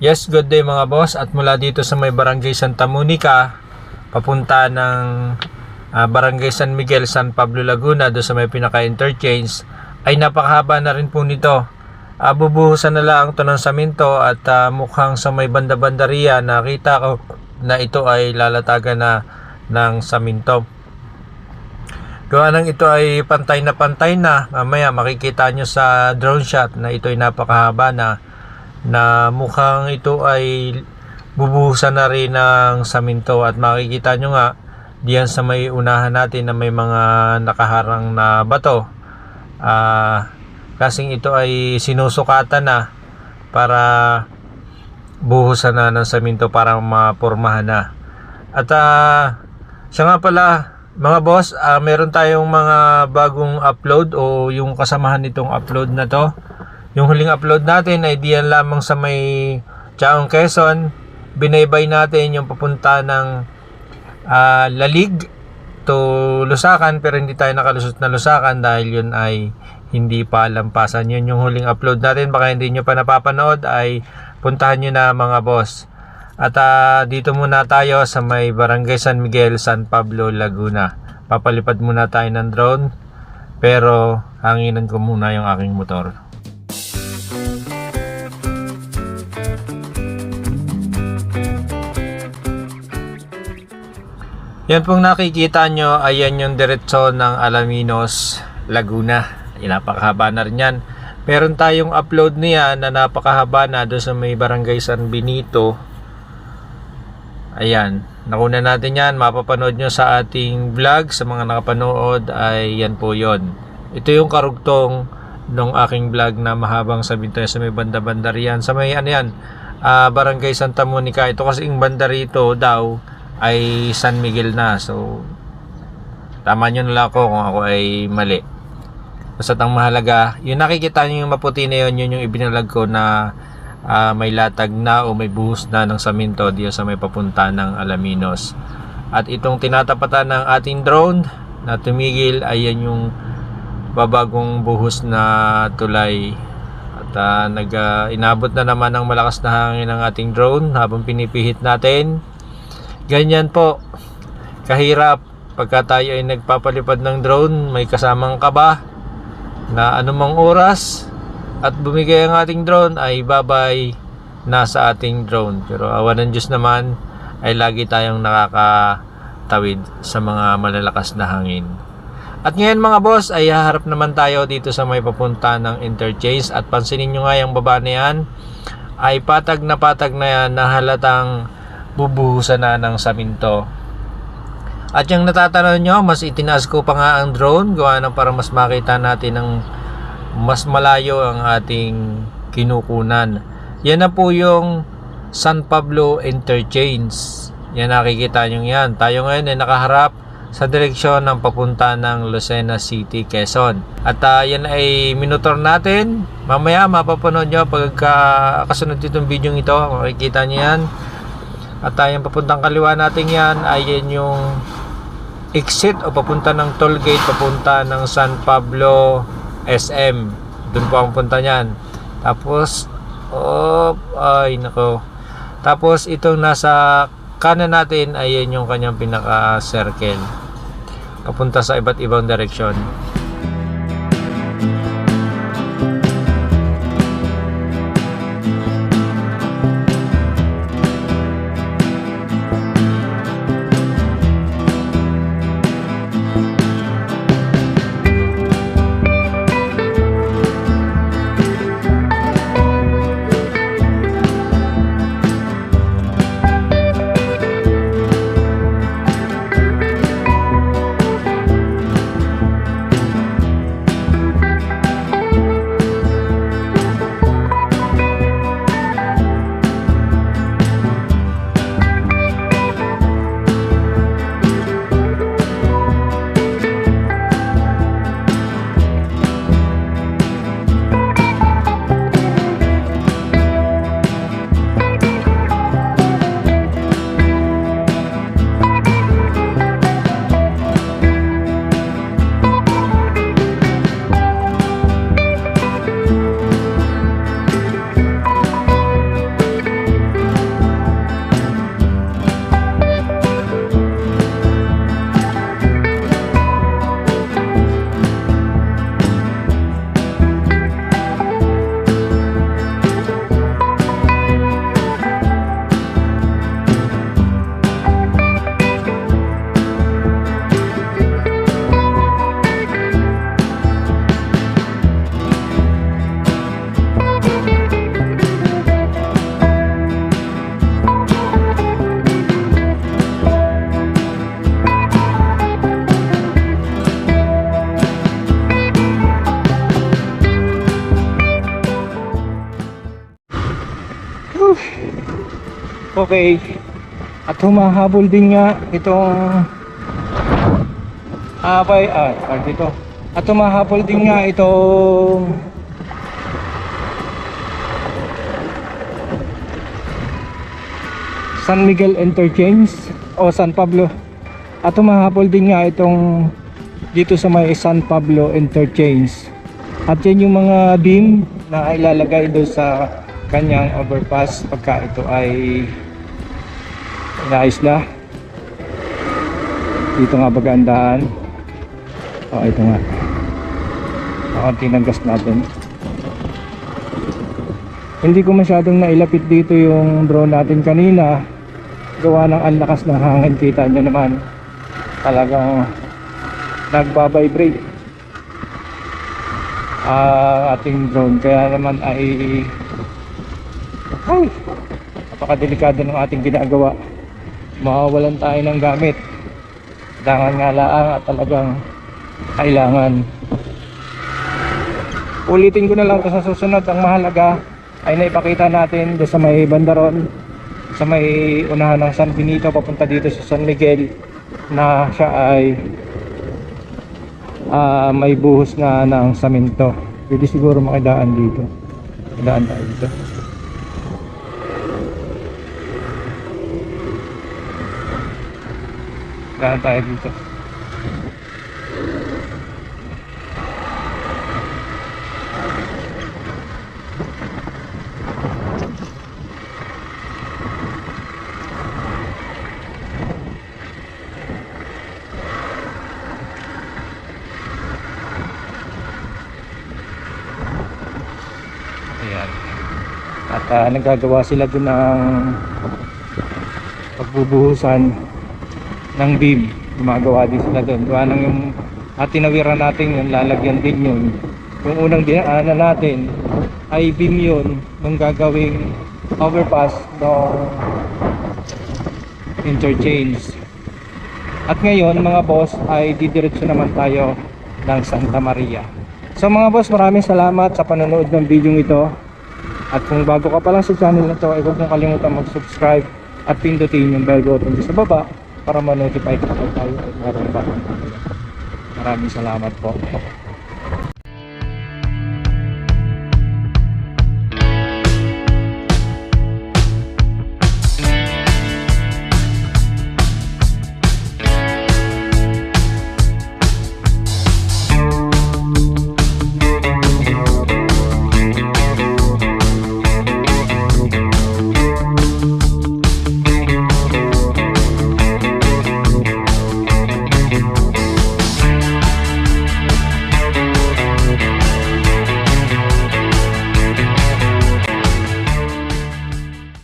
Yes, good day mga boss. At mula dito sa may Barangay Santa Monica, papunta ng ah, Barangay San Miguel, San Pablo, Laguna, doon sa may pinaka-interchange, ay napakahaba na rin po nito. Uh, bubuhusan na lang ito ng saminto at ah, mukhang sa may banda-banda riyan, nakita ko na ito ay lalatagan na ng saminto. Gawa ng ito ay pantay na pantay na. Mamaya makikita nyo sa drone shot na ito ay napakahaba na na mukhang ito ay bubuhusan na rin ng saminto at makikita nyo nga diyan sa may unahan natin na may mga nakaharang na bato ah kasing ito ay sinusukatan na para buhusan na ng saminto para mapurmahan na at ah siya nga pala mga boss ah, meron tayong mga bagong upload o yung kasamahan nitong upload na to yung huling upload natin ay diyan lamang sa may Chaong Quezon. Binaybay natin yung papunta ng ah, Lalig to Lusakan pero hindi tayo nakalusot na Lusakan dahil yun ay hindi pa lampasan. Yun yung huling upload natin. Baka hindi nyo pa napapanood ay puntahan nyo na mga boss. At ah, dito muna tayo sa may Barangay San Miguel, San Pablo, Laguna. Papalipad muna tayo ng drone pero hanginan ko muna yung aking motor. Yan pong nakikita nyo, ayan yung diretso ng Alaminos, Laguna. Napakahaba na rin yan. Meron tayong upload niya na napakahaba na doon sa may barangay San Benito. Ayan, nakuna natin yan. Mapapanood nyo sa ating vlog. Sa mga nakapanood ay yan po yon. Ito yung karugtong ng aking vlog na mahabang sabihin tayo sa may banda-banda riyan. Sa may ano yan, ah, barangay Santa Monica. Ito kasi yung banda rito daw ay San Miguel na. So, tama nyo na lang ako kung ako ay mali. Basta ang mahalaga, yung nakikita nyo yung maputi na yun, yun yung ibinalag ko na ah, may latag na o may buhos na ng saminto diyan sa may papunta ng Alaminos. At itong tinatapatan ng ating drone na tumigil, ayan yung babagong buhos na tulay. At ah, nag, ah, inabot na naman ng malakas na hangin ng ating drone habang pinipihit natin. Ganyan po. Kahirap pagka tayo ay nagpapalipad ng drone, may kasamang kaba na anumang oras at bumigay ang ating drone ay babay na sa ating drone. Pero awan ng Diyos naman ay lagi tayong nakakatawid sa mga malalakas na hangin. At ngayon mga boss ay haharap naman tayo dito sa may papunta ng interchange at pansinin nyo nga yung baba na yan ay patag na patag na yan na halatang bubuhusan na ng saminto. At yung natatanaw nyo, mas itinaas ko pa nga ang drone gawa ng para mas makita natin ng mas malayo ang ating kinukunan. Yan na po yung San Pablo Interchange. Yan nakikita nyo yan. Tayo ngayon ay nakaharap sa direksyon ng papunta ng Lucena City, Quezon. At ah, yan ay minutor natin. Mamaya mapapanood nyo pagka kasunod itong video ito. Makikita nyo yan. At tayong papuntang kaliwa natin yan ay yan yung exit o papunta ng toll gate papunta ng San Pablo SM. Doon po ang punta niyan. Tapos, oh, ay nako. Tapos itong nasa kanan natin ay yan yung kanyang pinaka-circle. Papunta sa iba't ibang direksyon. Okay. At humahabol din nga itong Abay, ah, tawag dito. At humahabol din nga itong San Miguel Interchange o San Pablo. At humahabol din nga itong dito sa may San Pablo Interchange. At yan yung mga beam na ilalagay doon sa kanyang overpass pagka ito ay inaayos na. Dito nga bagandaan. Oh, ito nga. Kakunti ng gas natin. Hindi ko masyadong nailapit dito yung drone natin kanina. Gawa ng ang lakas ng hangin. Kita nyo naman. Talagang nagbabibrate ang ating drone. Kaya naman ay ay napakadelikado ng ating ginagawa. Mawawalan tayo ng gamit. Kailangan nga laang at talagang kailangan. Ulitin ko na lang sa susunod. Ang mahalaga ay naipakita natin doon sa may bandaron sa may unahan ng San Benito papunta dito sa San Miguel na siya ay ah, may buhos na ng samento. Pwede siguro makidaan dito. Makidaan tayo dito. Makidaan tayo dito. Ayan. At ah, nagagawa sila dun ng pagbubuhusan ng beam. Gumagawa din sila dun. Gawa ng yung at tinawiran natin yung lalagyan din yun. Yung unang dinaanan natin ay beam yun nung gagawing overpass ng interchange. At ngayon mga boss ay didiretso naman tayo ng Santa Maria. So mga boss maraming salamat sa panonood ng video ito. At kung bago ka pa lang sa channel na to, ay huwag mong kalimutan mag-subscribe at pindutin yung bell button sa baba para ma-notify ka kapag tayo. Maraming salamat po.